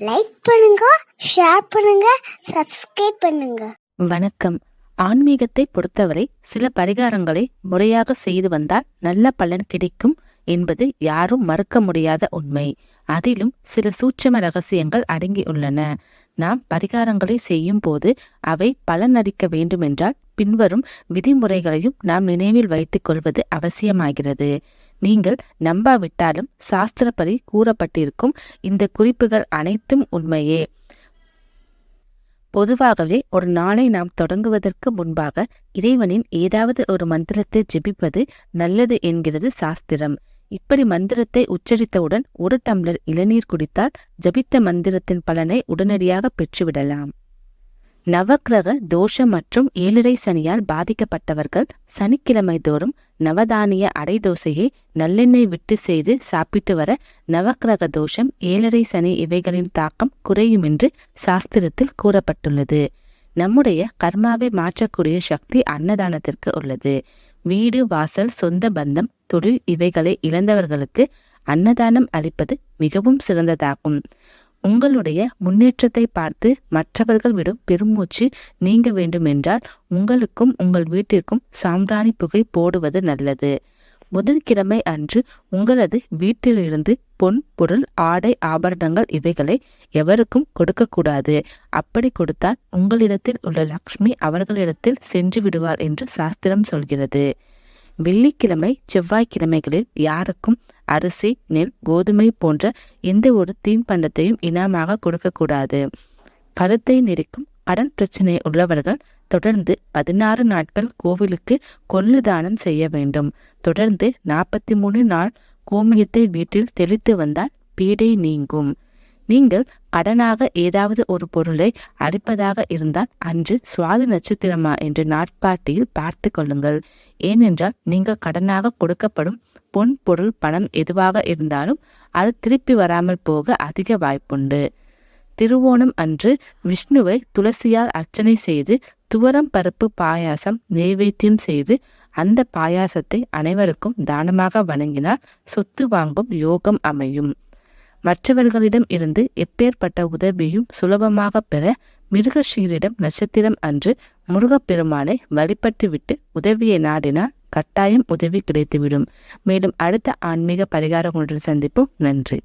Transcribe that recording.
Like பண்ணுங்க share பண்ணுங்க subscribe பண்ணுங்க. வணக்கம். ஆன்மீகத்தை பொறுத்தவரை சில பரிகாரங்களை முறையாக செய்து வந்தால் நல்ல பலன் கிடைக்கும். என்பது யாரும் மறுக்க முடியாத உண்மை. அதிலும் சில சூட்சம ரகசியங்கள் அடங்கியுள்ளன. நாம் பரிகாரங்களை செய்யும் போது அவை பலனளிக்க வேண்டுமென்றால் பின்வரும் விதிமுறைகளையும் நாம் நினைவில் வைத்துக் கொள்வது அவசியமாகிறது. நீங்கள் நம்பாவிட்டாலும் சாஸ்திரப்படி கூறப்பட்டிருக்கும் இந்த குறிப்புகள் அனைத்தும் உண்மையே. பொதுவாகவே ஒரு நாளை நாம் தொடங்குவதற்கு முன்பாக இறைவனின் ஏதாவது ஒரு மந்திரத்தை ஜெபிப்பது நல்லது என்கிறது சாஸ்திரம். இப்படி மந்திரத்தை உச்சரித்தவுடன் ஒரு டம்ளர் இளநீர் குடித்தால் ஜபித்த மந்திரத்தின் பலனை உடனடியாக பெற்றுவிடலாம். நவக்கிரக தோஷம் மற்றும் ஏழரை சனியால் பாதிக்கப்பட்டவர்கள் சனிக்கிழமை தோறும் நவதானிய அடை தோசையை நல்லெண்ணெய் விட்டு செய்து சாப்பிட்டு வர நவக்கிரக தோஷம் ஏழரை சனி இவைகளின் தாக்கம் குறையும் என்று சாஸ்திரத்தில் கூறப்பட்டுள்ளது. நம்முடைய கர்மாவை மாற்றக்கூடிய சக்தி அன்னதானத்திற்கு உள்ளது. வீடு வாசல் சொந்த பந்தம் தொழில் இவைகளை இழந்தவர்களுக்கு அன்னதானம் அளிப்பது மிகவும் சிறந்ததாகும். உங்களுடைய முன்னேற்றத்தை பார்த்து மற்றவர்கள் விடும் பெருமூச்சு நீங்க வேண்டுமென்றால் உங்களுக்கும் உங்கள் வீட்டிற்கும் சாம்பிராணி புகை போடுவது நல்லது. புதன்கிழமை அன்று உங்களது வீட்டிலிருந்து பொன் பொருள் ஆடை ஆபரணங்கள் இவைகளை எவருக்கும் கொடுக்கக்கூடாது. அப்படி கொடுத்தால் உங்களிடத்தில் உள்ள லக்ஷ்மி அவர்களிடத்தில் சென்று விடுவார் என்று சாஸ்திரம் சொல்கிறது. வெள்ளிக்கிழமை செவ்வாய்க்கிழமைகளில் யாருக்கும் அரிசி நெல் கோதுமை போன்ற எந்த ஒரு தீன்பண்டத்தையும் இனமாக கொடுக்கக்கூடாது. கருத்தை நெரிக்கும் கடன் பிரச்சனை உள்ளவர்கள் தொடர்ந்து பதினாறு நாட்கள் கோவிலுக்கு கொள்ளு தானம் செய்ய வேண்டும். தொடர்ந்து நாற்பத்தி மூணு நாள் கோமியத்தை வீட்டில் தெளித்து வந்தால் பீடை நீங்கும். நீங்கள் கடனாக ஏதாவது ஒரு பொருளை அளிப்பதாக இருந்தால் அன்று சுவாதி நட்சத்திரமா என்று நாட்காட்டியில் பார்த்து கொள்ளுங்கள். ஏனென்றால் நீங்கள் கடனாக கொடுக்கப்படும் பொன் பொருள் பணம் எதுவாக இருந்தாலும் அது திருப்பி வராமல் போக அதிக வாய்ப்புண்டு. திருவோணம் அன்று விஷ்ணுவை துளசியால் அர்ச்சனை செய்து துவரம் பருப்பு பாயாசம் நெய்வேத்தியம் செய்து அந்த பாயாசத்தை அனைவருக்கும் தானமாக வணங்கினால் சொத்து வாங்கும் யோகம் அமையும். மற்றவர்களிடம் இருந்து எப்பேற்பட்ட உதவியும் சுலபமாக பெற மிருகஷீரிடம் நட்சத்திரம் அன்று முருகப்பெருமானை வழிபட்டுவிட்டு உதவியை நாடினால் கட்டாயம் உதவி கிடைத்துவிடும். மேலும் அடுத்த ஆன்மீக பரிகாரம் ஒன்று சந்திப்போம். நன்றி.